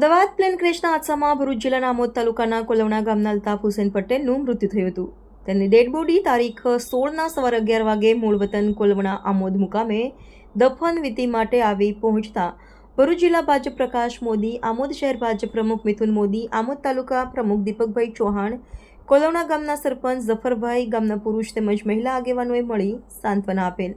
Ahmedabad plane ક્રેશના હાદસામાં ભરૂચ જિલ્લાના આમોદ તાલુકાના કોલવણા ગામના અલ્તાફ હુસેન પટેલનું મૃત્યુ થયું હતું. તેમની ડેડ બોડી તારીખ સોળના સવાર અગિયાર વાગે મૂળ વતન કોલવણા આમોદ મુકામે દફન વિધિ માટે આવી પહોંચતા ભરૂચ જિલ્લા ભાજપ પ્રકાશ મોદી, આમોદ શહેર ભાજપ પ્રમુખ મિથુન મોદી, આમોદ તાલુકા પ્રમુખ દીપકભાઈ ચૌહાણ, કોલવણા ગામના સરપંચ ઝફરભાઈ ગામના પુરુષ તેમજ મહિલા આગેવાનોએ મળી સાંત્વના આપેલ.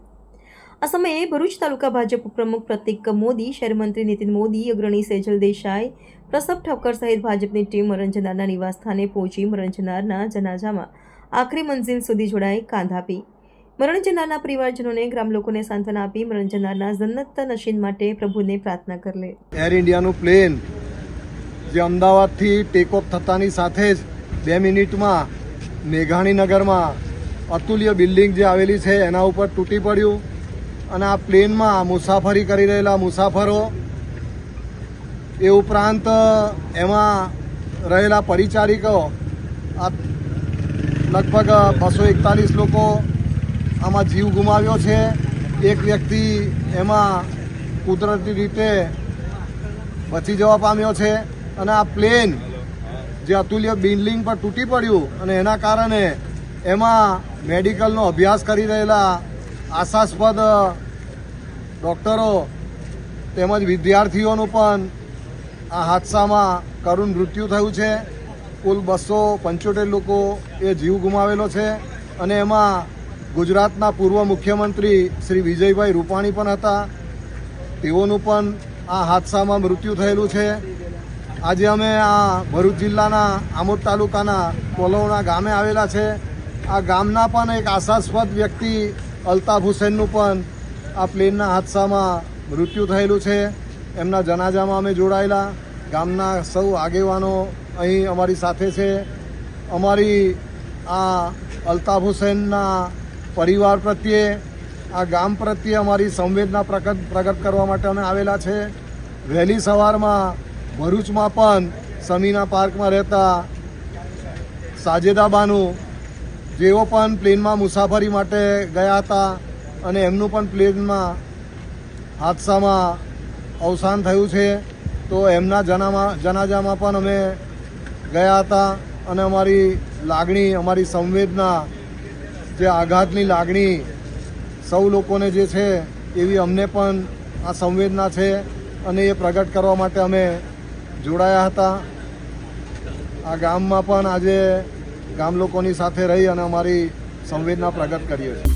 આ સમયે ભરૂચ તાલુકા ભાજપ પ્રમુખ પ્રતિક મોદી શહેરમંત્રી નીતિન મોદી, અગ્રણી સેજલ દેસાઈ પ્રસભ ઠક્કર સહિત ભાજપની ટીમ મરણજનારના નિવાસસ્થાને પહોંચી મરણજનારના જનાજામાં આખરી મંઝિલ સુધી જોડાઈ કાંધ આપી. મરણજનારના પરિવારજનોને ગ્રામલોકોને સાંત્વના આપી મરણજનારના જન્નત નશીન માટે પ્રભુને પ્રાર્થના કરલે. એર ઇન્ડિયાનું પ્લેન જે અમદાવાદથી ટેક ઓફ થતાની સાથે જ બે મિનિટમાં મેઘાણીનગરમાં અતુલ્ય બિલ્ડિંગ જે આવેલી છે, એના ઉપર તૂટી પડ્યું. અને આ પ્લેનમાં મુસાફરી કરી રહેલા મુસાફરો એ ઉપરાંત એમાં રહેલા પરિચારિકો, આ લગભગ બસો એકતાલીસ લોકો આમાં જીવ ગુમાવ્યો છે. એક વ્યક્તિ એમાં કુદરતી રીતે બચી જવા પામ્યો છે અને આ પ્લેન જે અતુલ્ય બિલ્ડિંગ પર તૂટી પડ્યું અને એના કારણે એમાં મેડિકલનો અભ્યાસ કરી રહેલા આશાસ્પદ ડૉક્ટરો તેમજ વિદ્યાર્થીઓનું પણ આ હાદસામાં કરુણ મૃત્યુ થયું છે. કુલ બસો પંચોતેર લોકો એ જીવ ગુમાવેલો છે અને એમાં ગુજરાતના પૂર્વ મુખ્યમંત્રી શ્રી વિજયભાઈ રૂપાણી પણ હતા. તેઓનું પણ આ હાદસામાં મૃત્યુ થયેલું છે. આજે અમે આ ભરૂચ જિલ્લાના આમોદ તાલુકાના કોલવણા ગામે આવેલા છે. આ ગામના પણ એક આશાસ્પદ વ્યક્તિ અલ્તાફ હુસેનનું પણ આ પ્લેનના હાદસામાં મૃત્યુ થયેલું છે. એમના જનાજામાં અમે જોડાયેલા. ગામના સૌ આગેવાનો અહીં અમારી સાથે છે. અમારી આ અલ્તાફ હુસેનના પરિવાર પ્રત્યે, આ ગામ પ્રત્યે અમારી સંવેદના પ્રગટ પ્રગટ કરવા માટે અમે આવેલા છે. વહેલી સવારમાં ભરૂચમાં પણ સમીના પાર્કમાં રહેતા સાજેદાબાનું જેઓ પણ પ્લેનમાં મુસાફરી માટે ગયા હતા. અને એમનું પણ પ્લેનમાં હાદસામાં અવસાન થયું છે. તો એમના જનામાં, જનાજામાં પણ અમે ગયા હતા અને અમારી લાગણી, અમારી સંવેદના, જે આઘાતની લાગણી સૌ લોકોને જે છે એવી અમને પણ આ સંવેદના છે અને એ પ્રગટ કરવા માટે અમે જોડાયા હતા. આ ગામમાં પણ આજે ગામ લોકોની સાથે રહી અને અમારી સંવેદના પ્રગટ કરીએ છીએ.